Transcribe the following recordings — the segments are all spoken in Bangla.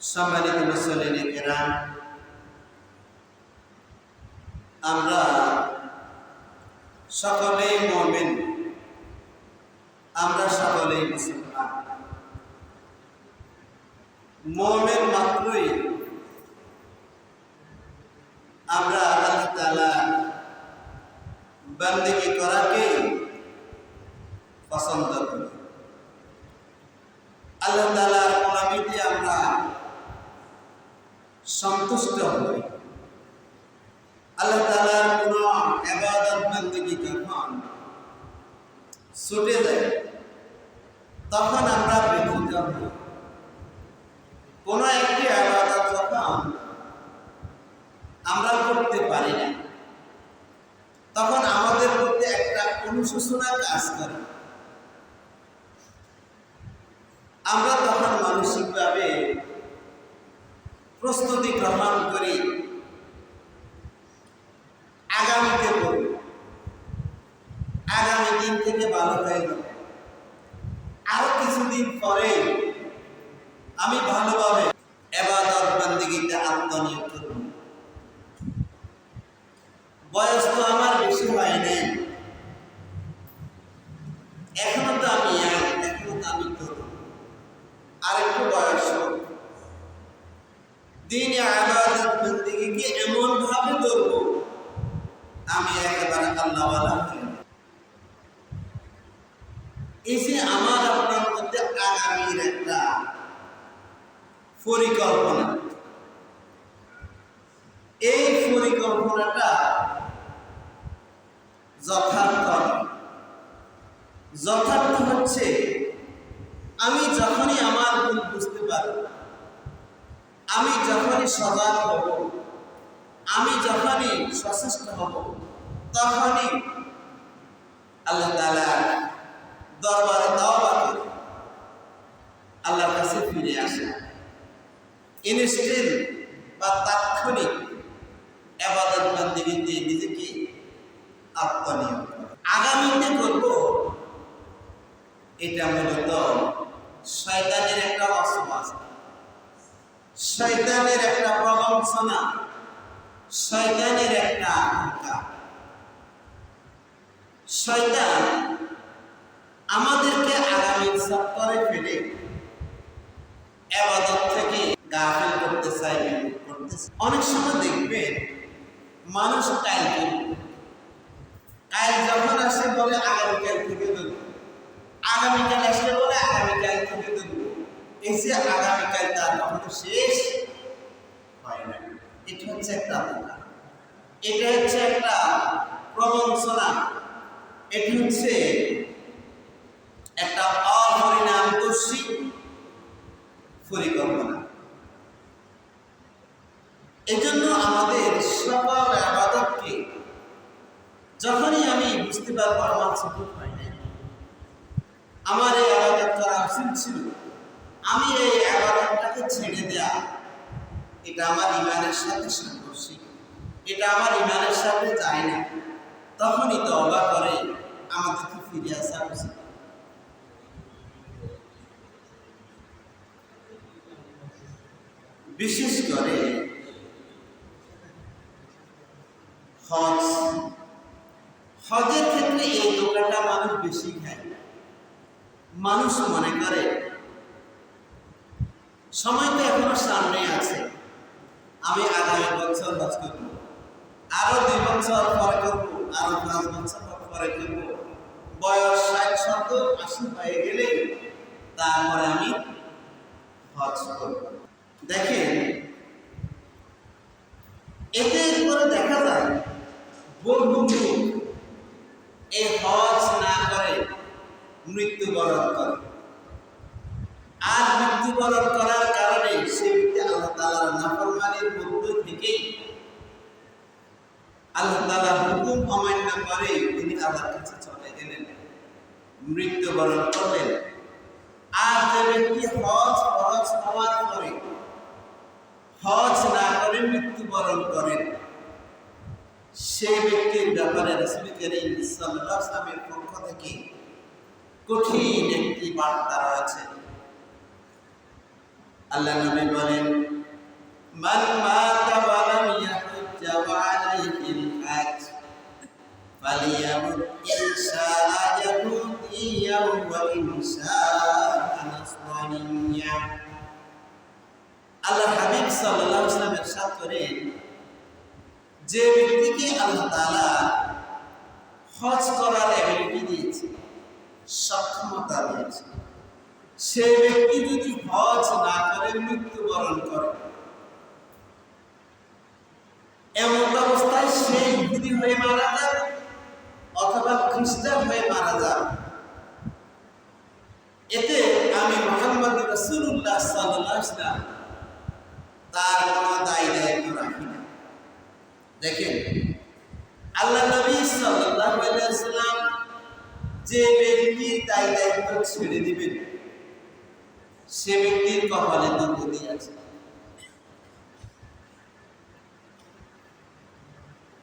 সম্মানিত মুসলিম কেরাম। আমরা সকলেই মমিন। আমরা সকলেই মুসলমান। মমিন মাত্রই আমরা আল্লাহ তালা বন্দিগি করাকেই পছন্দ করি। আল্লাহ তালার আমরা সন্তুষ্ট হই। আল্লাহ তালার কোন যখন ছুটে যায়। তখন আমরা ব্যথিত হই কোন একটি আবাদত যখন আমরা করতে পারি না। তখন আমাদের মধ্যে একটা অনুশোচনা কাজ করে। আমরা তখন মানসিকভাবে প্রস্তুতি গ্রহণ করি। আগামীতে আগামী দিন থেকে ভালো হয়ে আরও কিছুদিন পরে আমি ভালোভাবে এবাদত বন্দিগিতে আত্মনিয়োগ করব বয়স তো আমার বেশি হয় নাই এখনও তো আমি এক এখনও তো আমি তরুণ আরেকটু বয়স হোক দিনে আবাদত বন্দিগিকে এমন ভাবে ধরবো, আমি একেবারে আল্লাহওয়ালা হয়ে যে আমার আপনার মধ্যে আগামীর একটা পরিকল্পনা, এই পরিকল্পনাটা যথার্থ যথার্থ হচ্ছে, আমি যখনই আমার ভুল বুঝতে পারব আমি যখনই সজাগ হব, আমি যখনই সচেষ্ট হব, তখনই আল্লাহ তালা দরবারে দাওয়া করে আল্লাহর কাছে ফিরে আসে ইনস্টেন্ট বা তাৎক্ষণিক আবাদত বান্দিগিতে নিজেকে আত্মনিয়োগ। আগামীতে করব, এটা মূলত অসমাজ শয়তানের একটা প্রবঞ্চনা, শয়তানের একটা অহংকার শয়তান আমাদেরকে আগামী সপ্তাহে ফেলে আবাদত থেকে গাফিল করতে চাই। অনেক সময় দেখবেন মানুষ করবে টাইল যখন আসে বলে, আগামীকাল থেকে দেবো আগামীকাল আসলে বলে, আগামীকাল থেকে দেবো এই আগামীকাল তার কখনো শেষ হয় না এটা হচ্ছে একটা। এটা হচ্ছে একটা প্রবঞ্চনা এটি হচ্ছে একটা অপরিণামদর্শী পরিকল্পনা। এজন্য আমাদের সকল আবাদতকে যখনই আমি বুঝতে পারব আমার সুযোগ হয় না আমার এই আবাদত করা উচিত ছিল আমি এই আবাদতটাকে ছেড়ে দেয়া, এটা আমার ইমানের সাথে সাংঘর্ষিক। এটা আমার ইমানের সাথে যায় না। তখনই তো অবাক করে আমাদেরকে ফিরে আসা উচিত। বিশেষ করে হজ। হজের ক্ষেত্রে এই দোকানটা মানুষ বেশি খায়। মানুষ মনে করে সময় তো এখনও সামনে আছে। আমি আগামী বছর হজ করব। আরও দুই বছর পরে করব, আরও পাঁচ বছর পরে করব। বয়স ষাট সত্তর আশি হয়ে গেলে তারপরে আমি হজ করব। দেখেন, এতে করে দেখা যায়, বহু এই হজ না করে মৃত্যুবরণ করে। আর মৃত্যুবরণ করার কারণে সে ব্যক্তি আল্লাহ তালার নাফরমানির মধ্য থেকেই আল্লাহ তালা হুকুম অমান্য করে তিনি আল্লাহর কাছে চলে গেলেন, মৃত্যুবরণ করলেন। আর যে ব্যক্তি হজ ফরজ হওয়ার পরে, হজ না করে মৃত্যুবরণ করেন সেই ব্যক্তির ব্যাপারে রসুল করিম আলাইহি পক্ষ থেকে কঠিন একটি বার্তা রয়েছে। আল্লাহ নবী বলেন ইহুদি হয়ে মারা যান অথবা খ্রিস্টান হয়ে মারা যান এতে আমি মোহাম্মদ রসুল্লাহ সাল্লাম তার কোনো দায়ী দায়িত্ব রাখি না দেখেন আল্লাহ নবী ওয়াসাল্লাম যে ব্যক্তির দায় দায়িত্ব ছেড়ে দিবেন, সে ব্যক্তির কপালে দুর্গতি আছে।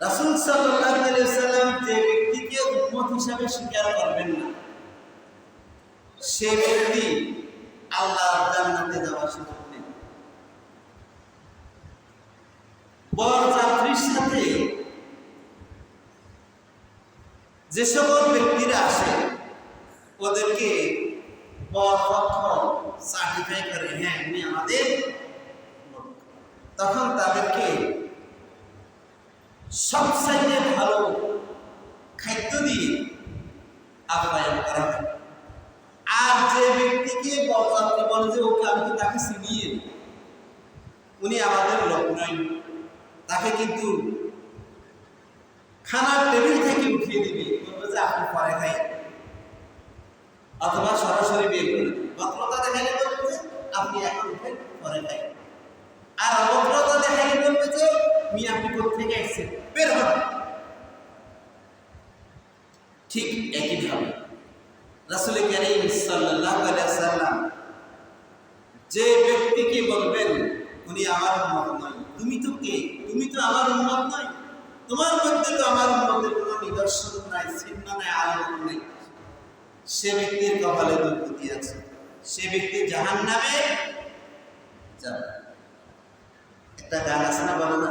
রাসূল ওয়াসাল্লাম যে ব্যক্তিকে উম্মত হিসাবে স্বীকার করবেন না, সে ব্যক্তি আল্লাহর জান্নাতে সাথে যে সকল ব্যক্তিরা আসে, ওদেরকে বরপক্ষ সার্টিফাই করে হ্যাঁ আমাদের তখন তাদেরকে সবচাইতে ভালো খাদ্য দিয়ে আপ্যায়ন করা হয়। আর যে ব্যক্তিকে বরযাত্রী বলে যে ওকে আমি তাকে চিনিয়ে উনি আমাদের লোক নয়। তাকে কিন্তু খানার টেবিল থেকে উঠিয়ে দিবে। বলবে যে আপনি পরে খাই। অথবা সরাসরি বের করে ভদ্রতা দেখাইলে বলবে আপনি এখন উঠেন পরে খাই। আর অভদ্রতা দেখাইলে বলবে যে মি আপনি কোথেকে এসেছেন বের হন ঠিক একইভাবে রাসূল করিম সাল্লাম যে ব্যক্তিকে বলবেন, উনি আমার উম্মত নয়। তুমি তো কে? তুমি তো আমার উম্মত নয়। তোমার মধ্যে তো আমার উম্মতের কোনো নিদর্শন নাই চিহ্ন নাই আলোক নেই। সে ব্যক্তির কপালে দুর্গতি আছে। সে ব্যক্তি জাহান নামে একটা গান আছে না বলো না?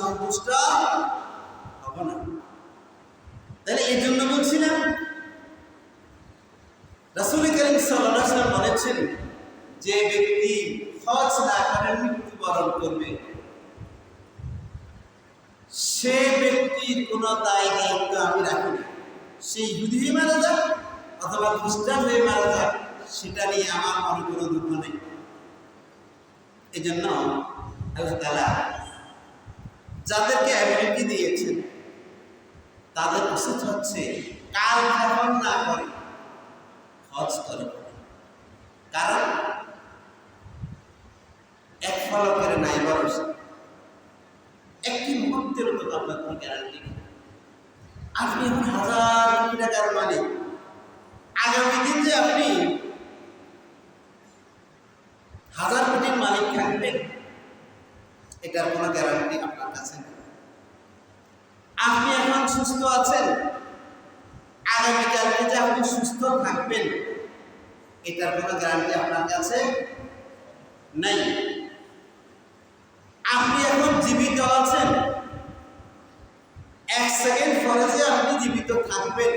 সন্তুষ্ট হব না। তাহলে এই জন্য বলছিলাম, রাসূল করিম ওয়াসাল্লাম বলেছেন যে ব্যক্তি হজ না করে মৃত্যুবরণ করবে, সে ব্যক্তির কোনো দায় দায়িত্ব আমি রাখি না। সে ইহুদি হয়ে মারা যাক অথবা খ্রিস্টান হয়ে মারা যাক, সেটা নিয়ে আমার মনে কোনো দুঃখ নেই। এই জন্য আল্লাহ তাআলা যাদেরকে অ্যাবিলিটি দিয়েছেন তাদের উচিত হচ্ছে কাল ক্ষেপণ না করে হজ করে। কারণ এক ফলকের নাই ভরসা একটি মুহূর্তের মতো আপনার কোনো গ্যারান্টি নেই আপনি এখন হাজার কোটি টাকার মালিক। আগামী দিন যে আপনি হাজার কোটির মালিক থাকবেন, এটার কোনো গ্যারান্টি আপনার আছেন আপনি এখন সুস্থ আছেন? আগামীকালকে যে আপনি সুস্থ থাকবেন। এটার কোনো গ্যারান্টি আপনার কাছে নেই। আপনি এখন জীবিত আছেন। এক সেকেন্ড পরে যে আপনি জীবিত থাকবেন,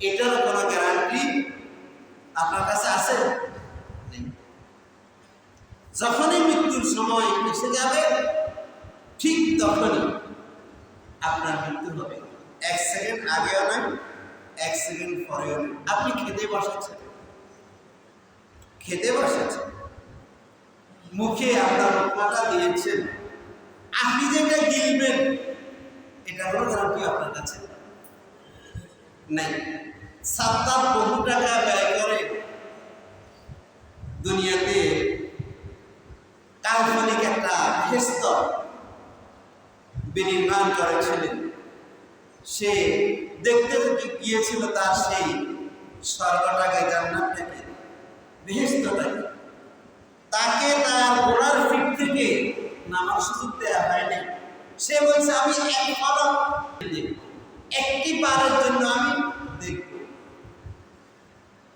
এটার কোনো গ্যারান্টি আপনার কাছে আছে? যখনই মৃত্যুর সময় এসে যাবে ঠিক তখনই আপনার মৃত্যু হবে। এক সেকেন্ড আগেও নয়, এক সেকেন্ড পরেও নয়। আপনি খেতে বসেছেন। খেতে বসেছেন। মুখে আপনার রোপমাটা দিয়েছেন। আপনি যেটা গিলবেন, এটা কোনো গ্যারান্টি আপনার কাছে নাই। সাত্তার বহু টাকা ব্যয় করে দুনিয়াতে কাল্পনিক একটা বিনির্মাণ করেছিলেন সে দেখতে দেখতে গিয়েছিল তার সেই স্বর্গটাকে জান্নাতটাকে বেহেস্তটাকে তাকে তার ঘোড়ার ফিট থেকে নামার সুযোগ দেওয়া হয়নি। সে বলছে, আমি এক পলক একটি বারের জন্য আমি দেখব।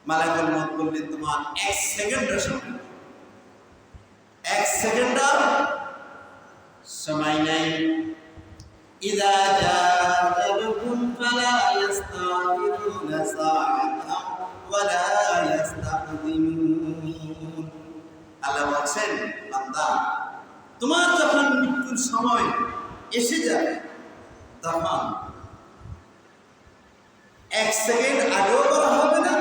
মালাকুল মত বললেন, তোমার এক সেকেন্ডের সময়। এক সেকেন্ডের সময় নাই। إذا جاء أجلهم فلا يستغفرون ساعة ولا يستقدمون আল্লাহ বলছেন বান্দা তোমার যখন মৃত্যুর সময় এসে যাবে তখন এক সেকেন্ড আগেও করা হবে না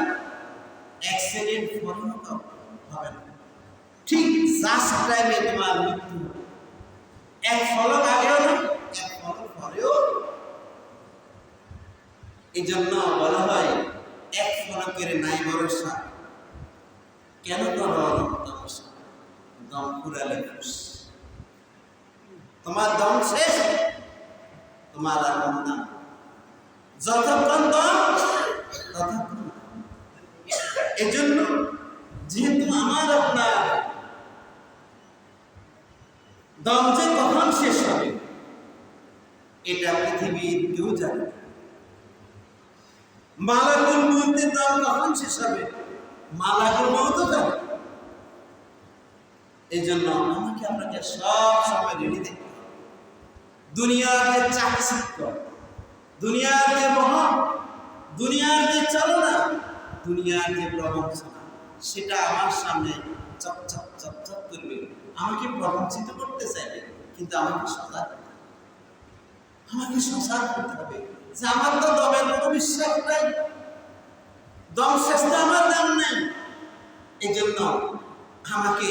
এক সেকেন্ড পরেও করা হবে না ঠিক জাস্ট টাইমে তোমার মৃত্যু হবে। এক ফলক আগেও না এই জন্য বলা হয়, এক ফলকের নাই ভরসা কেন করো দম তোমার দম শেষ, তোমার আর দম যতক্ষণ দম, ততক্ষণ। এজন্য যেহেতু আমার আপনার দম যে কখন শেষ হবে, এটা পৃথিবীর কেউ জানে না। মালাকুল মৌতের দম কখন শেষ হবে? মালাকুল মৌত জানে। এই জন্য আমাকে আপনাকে সব সময় রেডি দেখতে যে চাকচিক্য, দুনিয়ার যে মহৎ দুনিয়ার যে চালনা, দুনিয়ার যে প্রবঞ্চনা, সেটা আমার সামনে চপ চপ চপ চপ করবে। আমাকে প্রবঞ্চিত করতে চাইবে, কিন্তু আমাকে সজাগ। আমাকে সজাগ করতে হবে। যে আমার তো দমের কোনো বিশ্বাস নাই। দম শেষ তো আমার দাম নেই। এই জন্য আমাকে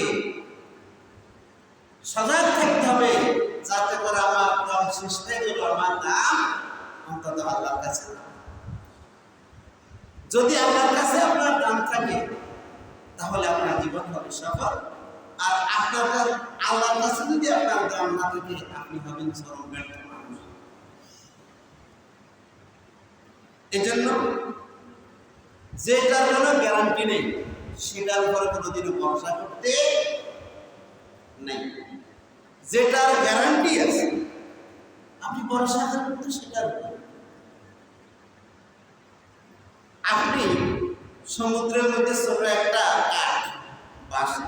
সজাগ থাকতে হবে, যাতে করে আমার দম শেষ হয়ে গেল, আমার দাম অন্তত আল্লাহর কাছে যদি আল্লাহর কাছে আপনার দাম থাকে, তাহলে আপনার জীবন হবে সফল। আর আপনার আল্লাহর কাছে যদি আপনার দাম না থাকে, আপনি হবেন চরম ব্যর্থ মানুষ এজন্য যেটার কোনো গ্যারান্টি নেই সেটার উপরে কোনোদিনও ভরসা করতে নেই। যেটার গ্যারান্টি আছে, আপনি ভরসা করতে সেটার উপরে। আপনি সমুদ্রের মধ্যে ছোট একটা কাঠ বাসে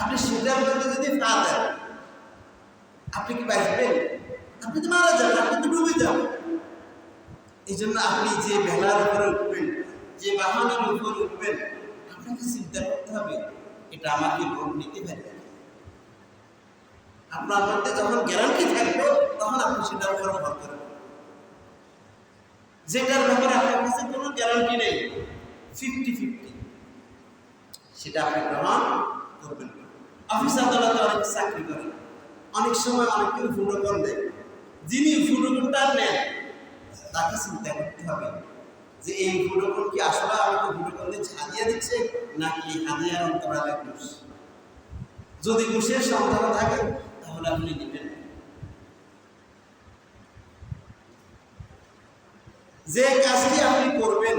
আপনি সেটার মধ্যে যদি পা দেন, আপনি কি বাঁচবেন? আপনি তো মারা যাবেন, আপনি তো ডুবে যাবেন। এই জন্য আপনি যে ভেলার উপরে উঠবেন, যে বাহনের উপর উঠবেন, আপনাকে চিন্তা করতে হবে, এটা আমাকে লোন নিতে পারে। আপনার মধ্যে যখন গ্যারান্টি থাকবে, তখন আপনি সেটার উপর ভর করবেন। যেটার ব্যাপারে আপনার কাছে কোনো গ্যারান্টি নেই ফিফটি ফিফটি সেটা আপনি গ্রহণ করবেন। অফিস আদালতে অনেক চাকরি করে, অনেক সময় অনেক কেউ ফুটোকন দেয়। যিনি ফুটোকনটা নেন। তাকে চিন্তা করতে হবে যে এই ফুটোকন কি আসলে আমাকে দিয়ে হাদিয়া দিচ্ছে নাকি হাদিয়ার অন্তরালে ঘুষ? যদি ঘুষের সন্দেহ থাকে, তাহলে আপনি নেবেন। যে কাজটি আপনি করবেন,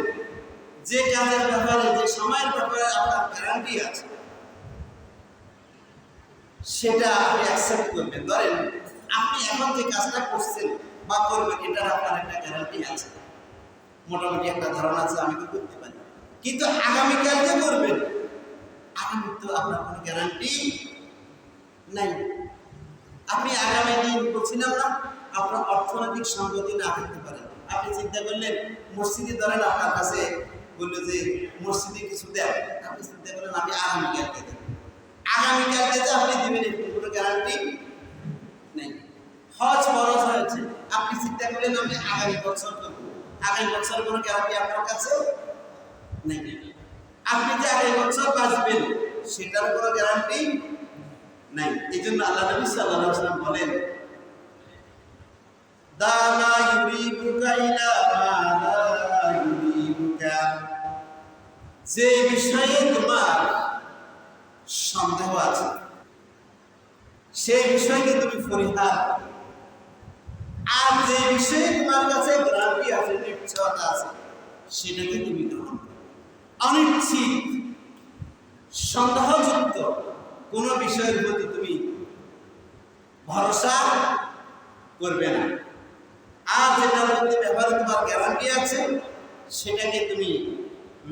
যে কাজের ব্যাপারে, যে সময়ের ব্যাপারে আপনার গ্যারান্টি আছে, সেটা আপনি অ্যাকসেপ্ট করবেন। ধরেন, আপনি এখন যে কাজটা করছেন বা করবেন এটার আপনার একটা গ্যারান্টি আছে। মোটামুটি একটা ধারণা আছে, আমি তো করতে পারি। কিন্তু আগামীকাল যে করবেন আগামী তো আপনার কোনো গ্যারান্টি নাই। আপনি আগামী দিন বলছিলাম না, আপনার অর্থনৈতিক সঙ্গতি না থাকতে পারে। আপনি চিন্তা করলেন, মসজিদে ধরেন আপনার কাছে বলল যে, মসজিদে কিছু দেন। আপনি চিন্তা করলেন, আমি আগামীকালকে দেব। আগামীকালকে যে আপনি দেবেন কোনো গ্যারান্টি নেই। হজ ফরজ হয়েছে। আপনি চিন্তা করলেন আমি আগামী বছর করব। আগামী বছরের কোনো গ্যারান্টি আপনার কাছে নেই। আপনি যে আগামী বছর বাঁচবেন, সেটার কোনো গ্যারান্টি নাই। এই জন্য আল্লাহ নবী সাল্লাল্লাহু আলাইহি ওয়াসাল্লাম বলেন যে বিষয়ে তোমার সন্দেহ আছে সেই বিষয়কে তুমি পরিহার করো। আর যে বিষয়ে তোমার কাছে গ্রান্টি আছে নিশ্চয়তা আছে, সেটাকে তুমি গ্রহণ অনিশ্চিত সন্দেহযুক্ত কোন বিষয়ের প্রতি তুমি ভরসা করবে না। আর যেটার মধ্যে ব্যাপারে তোমার গ্যারান্টি আছে, সেটাকে তুমি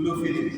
লুফে নেবে